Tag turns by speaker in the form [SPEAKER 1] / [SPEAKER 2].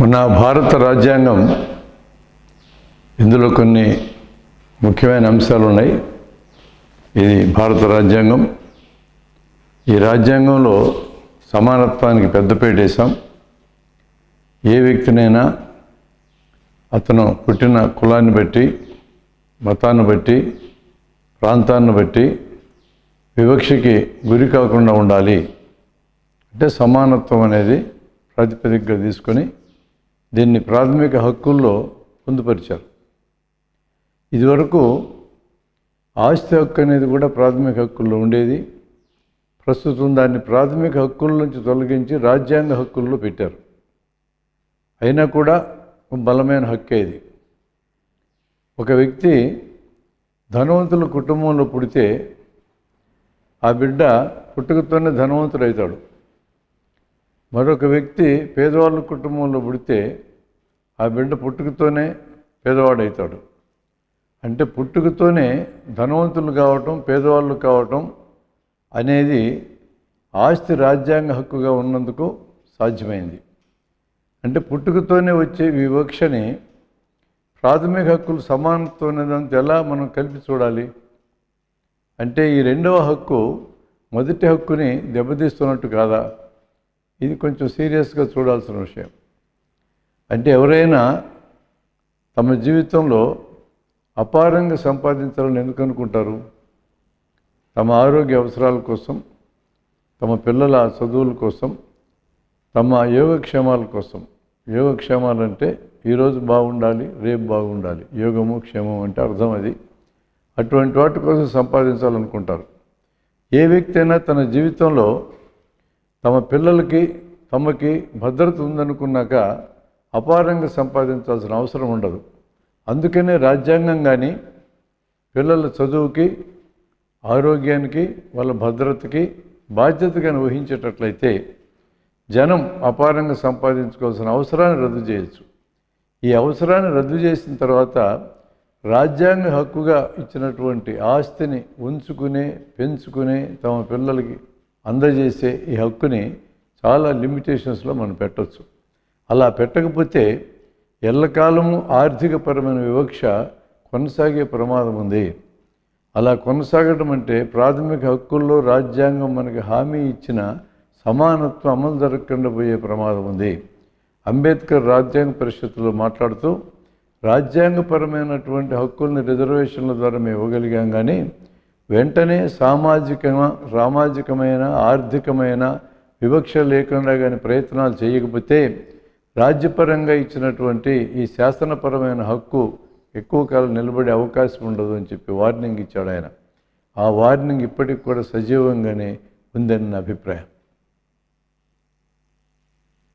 [SPEAKER 1] మన భారత రాజ్యాంగం ఇందులో కొన్ని ముఖ్యమైన అంశాలు ఉన్నాయి. ఇది భారత రాజ్యాంగం. ఈ రాజ్యాంగంలో సమానత్వానికి పెద్దపీట వేసాం ఏ వ్యక్తినైనా అతను పుట్టిన కులాన్ని బట్టి మతాన్ని బట్టి ప్రాంతాన్ని బట్టి వివక్షకి గురి కాకుండా ఉండాలి. అంటే సమానత్వం అనేది ప్రాతిపదికగా తీసుకొని దీన్ని ప్రాథమిక హక్కుల్లో పొందుపరిచారు. ఇదివరకు ఆస్తి హక్కు అనేది కూడా ప్రాథమిక హక్కుల్లో ఉండేది. ప్రస్తుతం దాన్ని ప్రాథమిక హక్కుల నుంచి తొలగించి రాజ్యాంగ హక్కుల్లో పెట్టారు. అయినా కూడా బలమైన హక్కే ఇది. ఒక వ్యక్తి ధనవంతుల కుటుంబంలో పుడితే ఆ బిడ్డ పుట్టుకతోనే ధనవంతుడు అవుతాడు మరొక వ్యక్తి పేదవాళ్ళ కుటుంబంలో పుడితే ఆ బిడ్డ పుట్టుకతోనే పేదవాడు అవుతాడు అంటే పుట్టుకతోనే ధనవంతులు కావటం పేదవాళ్ళు కావటం అనేది ఆస్తి రాజ్యాంగ హక్కుగా ఉన్నందుకు సాధ్యమైంది. అంటే పుట్టుకతోనే వచ్చే వివక్షని ప్రాథమిక హక్కులు సమానత్వనేదంత ఎలా మనం కలిపి చూడాలి? అంటే ఈ రెండవ హక్కు మొదటి హక్కుని దెబ్బతీస్తున్నట్టు కాదా? ఇది కొంచెం సీరియస్గా చూడాల్సిన విషయం. అంటే ఎవరైనా తమ జీవితంలో అపారంగా సంపాదించాలని ఎందుకు అనుకుంటారు? తమ ఆరోగ్య అవసరాల కోసం తమ పిల్లల చదువుల కోసం తమ యోగక్షేమాల కోసం. యోగక్షేమాలు అంటే ఈరోజు బాగుండాలి రేపు బాగుండాలి. యోగము క్షేమం అంటే అర్థం అది. అటువంటి వాటి కోసం సంపాదించాలనుకుంటారు. ఏ వ్యక్తి అయినా తన జీవితంలో తమ పిల్లలకి తమకి భద్రత ఉందనుకున్నాక అపారంగా సంపాదించాల్సిన అవసరం ఉండదు. అందుకనే రాజ్యాంగం కానీ పిల్లల చదువుకి ఆరోగ్యానికి వాళ్ళ భద్రతకి బాధ్యతగా ఊహించేటట్లయితే జనం అపారంగా సంపాదించుకోవాల్సిన అవసరాన్ని రద్దు చేయొచ్చు. ఈ అవసరాన్ని రద్దు చేసిన తర్వాత రాజ్యాంగ హక్కుగా ఇచ్చినటువంటి ఆస్తిని ఉంచుకునే పెంచుకునే తమ పిల్లలకి అందజేసే ఈ హక్కుని చాలా లిమిటేషన్స్లో మనం పెట్టవచ్చు అలా పెట్టకపోతే ఎల్లకాలము ఆర్థికపరమైన వివక్ష కొనసాగే ప్రమాదం ఉంది. అలా కొనసాగడం అంటే ప్రాథమిక హక్కుల్లో రాజ్యాంగం మనకి హామీ ఇచ్చిన సమానత్వం అమలు జరగకుండా పోయే ప్రమాదం ఉంది. అంబేద్కర్ రాజ్యాంగ పరిషత్తులో మాట్లాడుతూ రాజ్యాంగపరమైనటువంటి హక్కుల్ని రిజర్వేషన్ల ద్వారా మేము ఇవ్వగలిగాం కానీ వెంటనే సామాజిక సామాజికమైన ఆర్థికమైన వివక్ష లేకుండా కానీ ప్రయత్నాలు చేయకపోతే రాజ్యపరంగా ఇచ్చినటువంటి ఈ శాసనపరమైన హక్కు ఎక్కువ కాలం నిలబడే అవకాశం ఉండదు అని చెప్పి వార్నింగ్ ఇచ్చాడు ఆయన. ఆ వార్నింగ్ ఇప్పటికి కూడా సజీవంగానే ఉందని నా అభిప్రాయం.